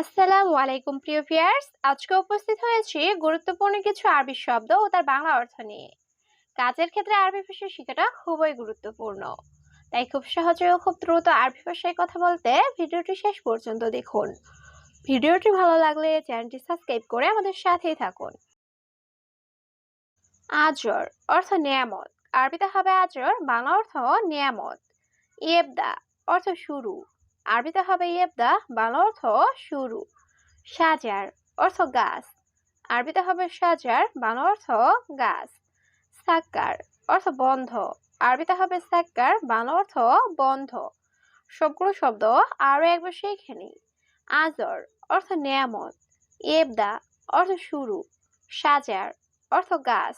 আসসালামু আলাইকুম, প্রিয় ভিউয়ার্স। আজকে উপস্থিত হয়েছি গুরুত্বপূর্ণ কিছু আরবি শব্দ ও তার বাংলা অর্থ নিয়ে। কাজের ক্ষেত্রে আরবি ভাষা শেখাটা খুবই গুরুত্বপূর্ণ। তাই খুব সহজে ও খুব দ্রুত আরবি ভাষায় কথা বলতে ভিডিওটি শেষ পর্যন্ত দেখুন। ভিডিওটি ভালো লাগলে চ্যানেলটি সাবস্ক্রাইব করে আমাদের সাথেই থাকুন। আজর অর্থ নিয়ামত। আরবিতে হবে আজর, বাংলা অর্থ নিয়ামত। ইয়েবদা অর্থ শুরু। আরবিতে হবে ইয়েবদা বাংলা অর্থ শুরু। সাজার, অর্থ গাছ। আরবিতে হবে সাজার, বাংলা অর্থ গাছ। সাক্কার, অর্থ বন্ধ। আরবিতে হবে সাক্কার, বাংলা অর্থ বন্ধ। সবগুলো শব্দ আরও একবার শিখে নিই। আজর, অর্থ নিয়ামত। ইয়েবদা অর্থ শুরু। সাজার, অর্থ গাছ।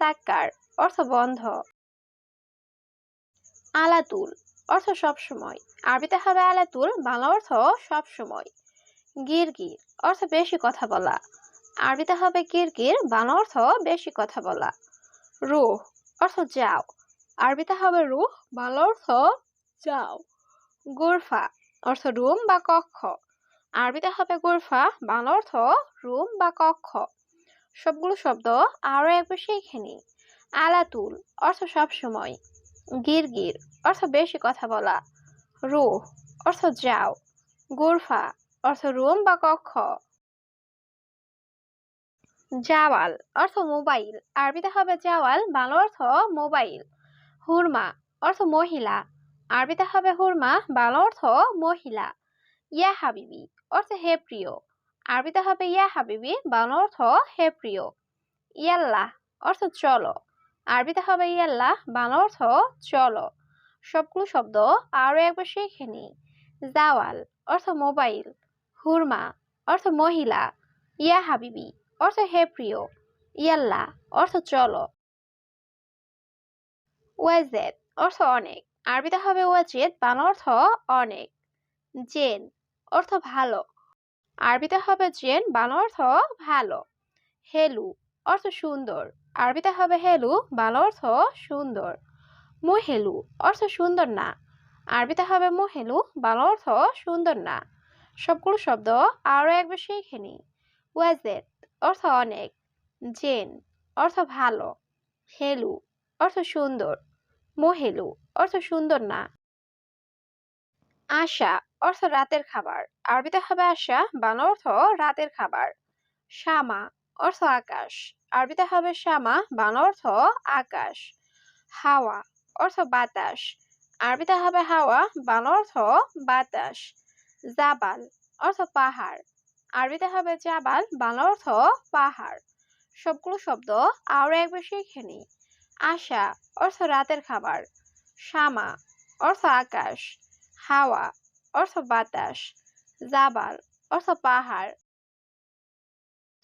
সাক্কার, অর্থ বন্ধ। আলাতুল অর্থ সবসময় আরবিতে হবে আলাতুল, বাংলা অর্থ সবসময় গিরগির, অর্থ বেশি কথা বলা। আরবিতে হবে গিরগির, বাংলা অর্থ বেশি কথা বলা। রুহ, অর্থ যাও। আরবিতে হবে রুহ, বাংলা অর্থ যাও। গুরফা, অর্থ রুম বা কক্ষ। আরবিতে হবে গুরফা, বাংলা অর্থ রুম বা কক্ষ। সবগুলো শব্দ আরও একবার শিখে নিই। আলাতুল, অর্থ সবসময় গিরগির অর্থ বেশি কথা বলা। রুহ, অর্থ যাও। গুরফা, অর্থ রুম বা কক্ষ। জাওয়াল, অর্থ মোবাইল। আরবিতে হবে জাওয়াল, বাংলা অর্থ মোবাইল। হুরমা, অর্থ মহিলা। আরবিতে হবে হুরমা, বাংলা অর্থ মহিলা। ইয়া হাবিবি, অর্থ হে প্রিয়। আরবিতে হবে ইয়া হাবিবি, বাংলা অর্থ হে প্রিয়। ইয়াল্লাহ, অর্থ চলো। আরবিতে হবে ইয়াল্লাহ, বাংলা অর্থ চলো। সবগুলো শব্দ আরও একবার শিখে নিই। জাওয়াল অর্থ মোবাইল, হুরমা অর্থ মহিলা, ইয়া হাবিবি অর্থ হে প্রিয়, ইয়াল্লা অর্থ চলো। ওয়াজেদ অর্থ অনেক, আরবিতে হবে ওয়াজেদ, বাংলা অর্থ অনেক। জেন অর্থ ভালো, আরবিতে হবে জেন, বাংলা অর্থ ভালো। হেলু অর্থ সুন্দর, আরবিতে হবে হেলু, বাংলা অর্থ সুন্দর। মুহেলু অর্থ সুন্দর না। আরবিতে হবে মুহেলু, বাংলা অর্থ সুন্দর না। সবগুলো শব্দ আরও একবার শিখে নিই। ওয়াজেদ অর্থ অনেক। জেন অর্থ ভালো। হেলু অর্থ সুন্দর। মোহেলু অর্থ সুন্দর না। আশা অর্থ রাতের খাবার। আরবিতে হবে আশা, বাংলা অর্থ রাতের খাবার। শামা অর্থ আকাশ। আরবিতে হবে শামা, বাংলা অর্থ আকাশ। হাওয়া অর্থ বাতাস। আরবিতে হবে হাওয়া, বাংলা অর্থ বাতাস। জাবাল, অর্থ পাহাড়। আরবিতে হবে জাবাল, বাংলা অর্থ পাহাড়। সবগুলো শব্দ আরও একবার শিখে নিই। আশা, অর্থ রাতের খাবার। শামা, অর্থ আকাশ। হাওয়া, অর্থ বাতাস। জাবাল, অর্থ পাহাড়।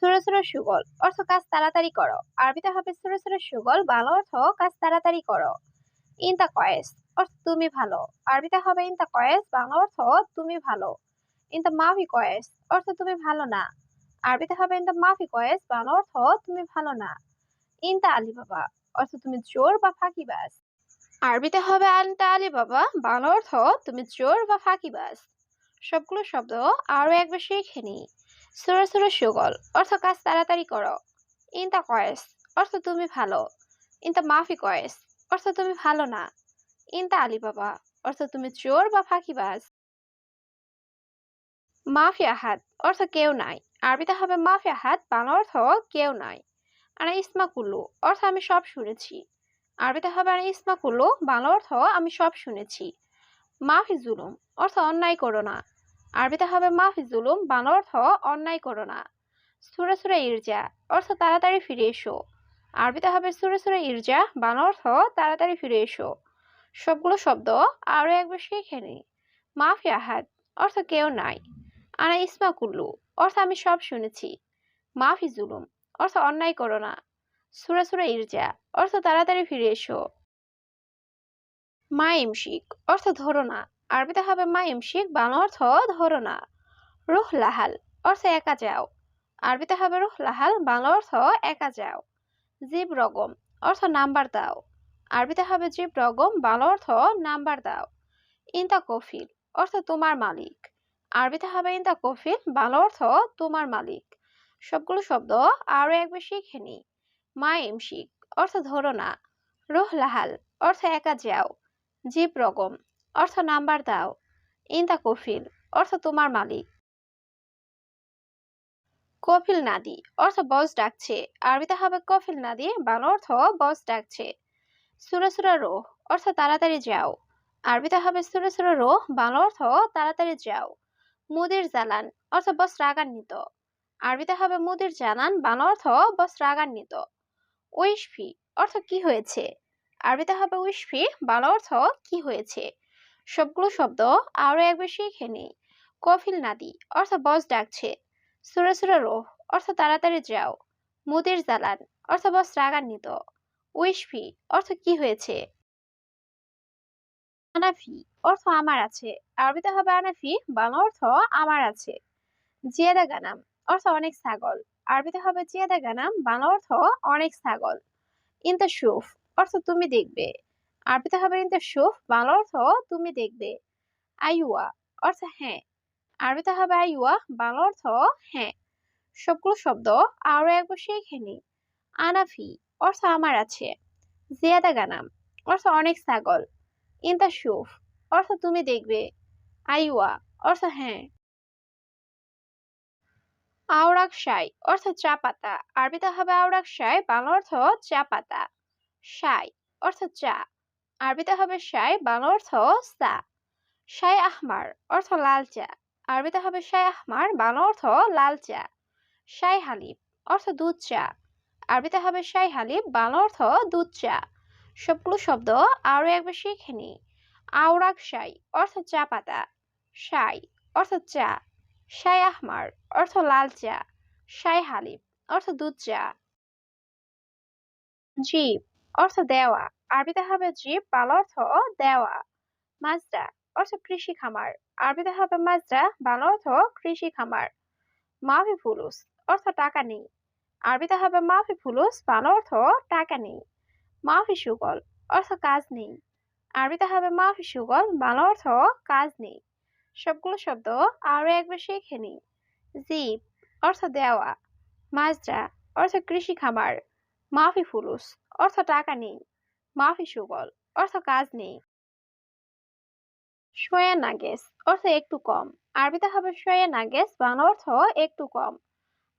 ছোট ছোট সুগল, অর্থ কাজ তাড়াতাড়ি করো। আরবিতে হবে ছোট ছোট সুগল, বাংলা অর্থ কাজ তাড়াতাড়ি করো। ইনতা কয়েস, অর্থ তুমি ভালো। আরবিতে হবে ইনতা কয়েস, বাংলা অর্থ তুমি ভালো। ইনতা মাফি কয়েস, অর্থ তুমি ভালো না। আরবিতে হবে ইনতা মাফি কয়েস, বাংলা অর্থ তুমি ভালো না। ইনতা আলি বাবা অর্থ তুমি চোর বা ফাঁকিবাজ আরবিতে হবে আনতা আলী বাবা বাংলা অর্থ তুমি চোর বা ফাঁকিবাজ সবগুলো শব্দ আরও একবার শিখে নিই সুরে সুরে সুগল, অর্থ কাজ তাড়াতাড়ি করো। ইনতা কয়েস, অর্থ তুমি ভালো। ইনতা মাফি কয়েস অর্থ তুমি ভালো না। ইনতা আলি বাবা অর্থ তুমি চোর বা ফাঁকিবাজ। মাফি আহাত অর্থ কেউ নাই। আরবিতে হবে মাফি আহাত বাংলা অর্থ কেউ নাই। আর ইসমা কুল্লু অর্থ আমি সব শুনেছি। আরবিতে হবে আর ইসমা কুল্লু, বাংলা অর্থ আমি সব শুনেছি। মাফি জুলুম অর্থ অন্যায় করো না। আরবিতে হবে মাফি জুলুম, বাংলা অর্থ অন্যায় করো না। সুরে সুরে ইরজা অর্থ তাড়াতাড়ি ফিরে এসো। আরবিতে হবে সুরে সুরে ইরজা বান অর্থ তাড়াতাড়ি ফিরে এসো। সবগুলো শব্দ আরও একবার শিখে নিই। মাফি আহাদ, অর্থ কেউ নাই। আনা ইসমা কুল্লু, অর্থ আমি সব শুনেছি। মাফি জুলুম, অর্থ অন্যায় করো না। সুরে সুরে ইরজা, অর্থ তাড়াতাড়ি ফিরে এসো। মা ইমশিক, অর্থ ধরো না। আরবিতে হবে মা ইমশিক, বাংলা অর্থ ধরো না। রুহ লাহাল, অর্থ একা যাও। আরবিতে হবে রুহ লাহাল, বাংলা অর্থ একা যাও। জিব রগম, অর্থ নাম্বার দাও। আরবিতে হবে জিব রগম, বাংলা অর্থ নাম্বার দাও। ইন্তা কফিল, অর্থ তোমার মালিক। আরবিতে হবে ইনতা কফিল, বাংলা অর্থ তোমার মালিক। সবগুলো শব্দ আরও একবার শিখে নি। মা এমশিক অর্থ ধরো না। রোহ লাহাল, অর্থ একা যাও। জিপ রকম অর্থ নাম্বার দাও। ইনতা কফিল, অর্থ তোমার মালিক। কফিল নাদি, অর্থ বস ডাকছে। আরবিতে হবে কফিল নাদি, বাংলা অর্থ বস ডাকছে। সুরা সুরা রোহ, অর্থ তাড়াতাড়ি যাও। আরবিতে হবে সুরা সুরা রোহ, বাংলা অর্থ তাড়াতাড়ি যাও। মুদির জালান, অর্থ বস রাগান্বিত। আরবিতে হবে মুদির জালান, বাংলা অর্থ বস রাগান্বিত। উইশফি, অর্থ কি হয়েছে? আরবিতে হবে উইশফি, বাংলা অর্থ কি হয়েছে? সবগুলো শব্দ আরও একবার শিখে নিই। কফিল নাদি, অর্থ বস ডাকছে। সুরে সুরে রোহ, অর্থ তাড়াতাড়ি যাও। মুদির জালান অর্থ বস রাগান্বিত। উইশফি অর্থ কি হয়েছে? আনাফি, অর্থ আমার আছে। আরবিতে হবে আনাফি, বাংলা অর্থ আমার আছে। জিয়াদা গানাম, অর্থ অনেক ছাগল। আরবিতে হবে জিয়াদা গানাম, বাংলা অর্থ অনেক ছাগল। ইনতা সুফ অর্থ তুমি দেখবে। আরবিতে হবে ইনতা সুফ বাংলা অর্থ তুমি দেখবে। আইওয়া অর্থ হ্যাঁ আরবিতে হবে আইওয়া বাংলা অর্থ হ্যাঁ। সবগুলো শব্দ আরও একবার শিখে নি আনাফি, অর্থ আমার আছে। জিয়াদা গানাম, অর্থ অনেক ছাগল। ইনতা অর্থ তুমি দেখবে। আইওয়া অর্থ হ্যাঁ। আওরাক শাই অর্থ চা পাতা। আরবিতে হবে আওরাক শাই বাংলা অর্থ চা পাতা। শাই, অর্থ চা। আরবিতে হবে শাই, বাংলা অর্থ চা। শাই আহমার, অর্থ লাল চা। আরবিতে হবে শাই আহমার, বাংলা অর্থ লাল চা। শাই হালিব অর্থ দুধ চা। আরবিতে হবে শাই হালিব বাংলা অর্থ দুধ চা। সবগুলো শব্দ আরও একবার শিখে নি। আওরাক শাই অর্থ চা পাতা। শাই অর্থ চা। শাই আহমার অর্থ লাল চা। শাই হালিব অর্থ দুধ চা। জীব অর্থ দেওয়া। আরবিতে হবে জীব, বাংলা অর্থ দেওয়া। মাজরা অর্থ কৃষি খামার। আরবিতে হবে মাজরা বাংলা অর্থ কৃষি খামার মাফি ফুলুস অর্থ টাকা নেই। আরবিতে হবে মাফি ফুলুস বাংলা অর্থ টাকা নেই। মাফি সুগল অর্থ কাজ নেই। আরবিতে হবে মাফি সুগল বাংলা অর্থ কাজ নেই। সবগুলো শব্দ আরও একবার শিখে নিই। জিপ অর্থ দেওয়া। মাজরা, অর্থ কৃষি খামার মাফি ফুলুস অর্থ টাকা নেই। মাফি সুগল অর্থ কাজ নেই। সোয়া নাগেস অর্থ একটু কম। আরবিতে হবে সোয়া নাগেস, বাংলা অর্থ একটু কম।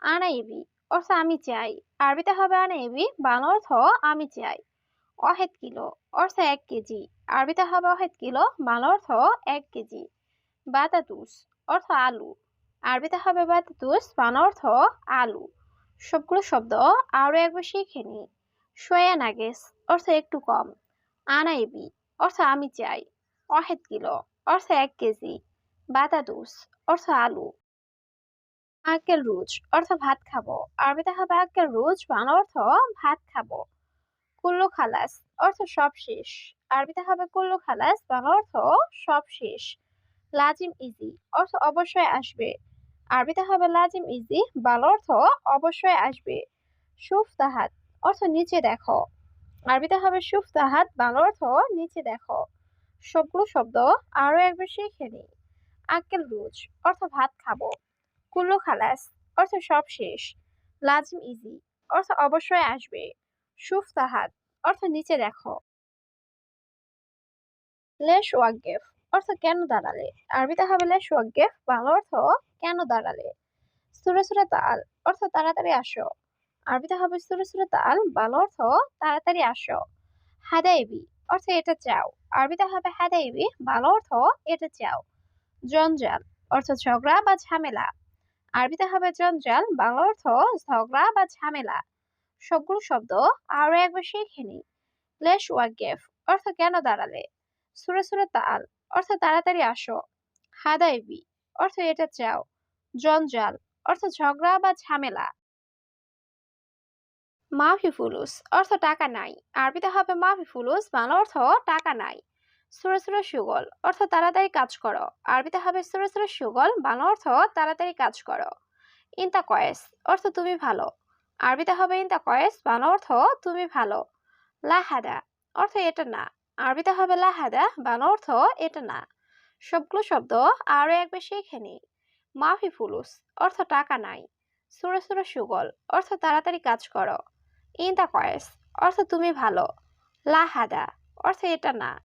আনাইবি অর্থ আমি চাই। আরবিতে হবে আনাইবি, বাংলা অর্থ আমি চাই। অহেদ কিলো অর্থ এক কেজি। আরবিতে হবে অহেদ কিলো, বাংলা অর্থ এক কেজি। বাতাতুস অর্থ আলু। আরবিতে হবে বাতাতুস, বাংলা অর্থ আলু। সবগুলো শব্দ আরও একবার শিখে নি। সোয়া নাগেস অর্থ একটু কম। আনাইবি অর্থ আমি চাই। অহেদ কিলো অর্থ এক কেজি বাতাতুস অর্থ আলু আক্কেল রুজ অর্থ ভাত খাব আরবিতে হবে আক্কেল রুজ বাংলা অর্থ ভাত খাব কুল্লু খালাস অর্থ সব শেষ আরবিতে হবে কুল্লু খালাস বাংলা অর্থ সব শেষ লাজিম ইজি অর্থ অবশ্যই আসবে আরবিতে হবে লাজিম ইজি বাংলা অর্থ অবশ্যই আসবে সুফ তাহাত অর্থ নিচে দেখো. আরবিতে হবে সুফ তাহাত বাংলা অর্থ নিচে দেখো. সবগুলো শব্দ আরও একবার শিখে নিই। আক্কেল রুজ, অর্থ ভাত খাব। কুল্লু খালাস, অর্থ সব শেষ। লাজিম ইজি, অর্থ অবশ্যই আসবে। সুফ তাহাত, অর্থ নিচে দেখো। লেশ ওয়াগেফ অর্থ কেন দাঁড়ালে? আরবিতে হবে লেশ ওয়াগেফ বাংলা অর্থ কেন দাঁড়ালে? সুরে সুরে তাল, অর্থ তাড়াতাড়ি আসো। আরবিতে হবে সুরে সুরে তাল, বাংলা অর্থ তাড়াতাড়ি আসো। হাদাইবি অর্থ এটা চাও। আরবিতে হবে হাদাইবি বাংলা অর্থ এটা চাও। জঞ্জাল, অর্থ ঝগড়া বা ঝামেলা। আরবিতে হবে জঞ্জাল বাংলা অর্থ ঝগড়া বা ঝামেলা। সবগুলো শব্দ আরও একবার শিখে নি লেশ ওয়াগেফ অর্থ কেন দাঁড়ালে। সুরে সুরে তাল, অর্থ তাড়াতাড়ি আসো। হাদাইবি, অর্থ এটা চাও। জঞ্জাল, অর্থ ঝগড়া বা ঝামেলা। মাফি ফুলুস অর্থ টাকা নাই। আরবিতে হবে মাফি ফুলুস বাংলা অর্থ টাকা নাই। সুরে সুরে সুগল অর্থ তাড়াতাড়ি কাজ করো। আরবিতে হবে সুরে সুরে সুগল, বাংলা অর্থ তাড়াতাড়ি কাজ করো। ইনতা কয়েস অর্থ তুমি ভালো। আরবিতে হবে ইনতা কয়েস বাংলা অর্থ তুমি ভালো। লাহাদা অর্থ এটা না। আরবিতে হবে লাহাদা, বাংলা অর্থ এটা না। সবগুলো শব্দ আরও একবার শিখে নিই। মাফি ফুলুস অর্থ টাকা নাই। সুরে সুরে সুগল অর্থ তাড়াতাড়ি কাজ করো। ইন দ্য কয়েস অর্থ তুমি ভালো। লাহাদা অর্থ এটা না।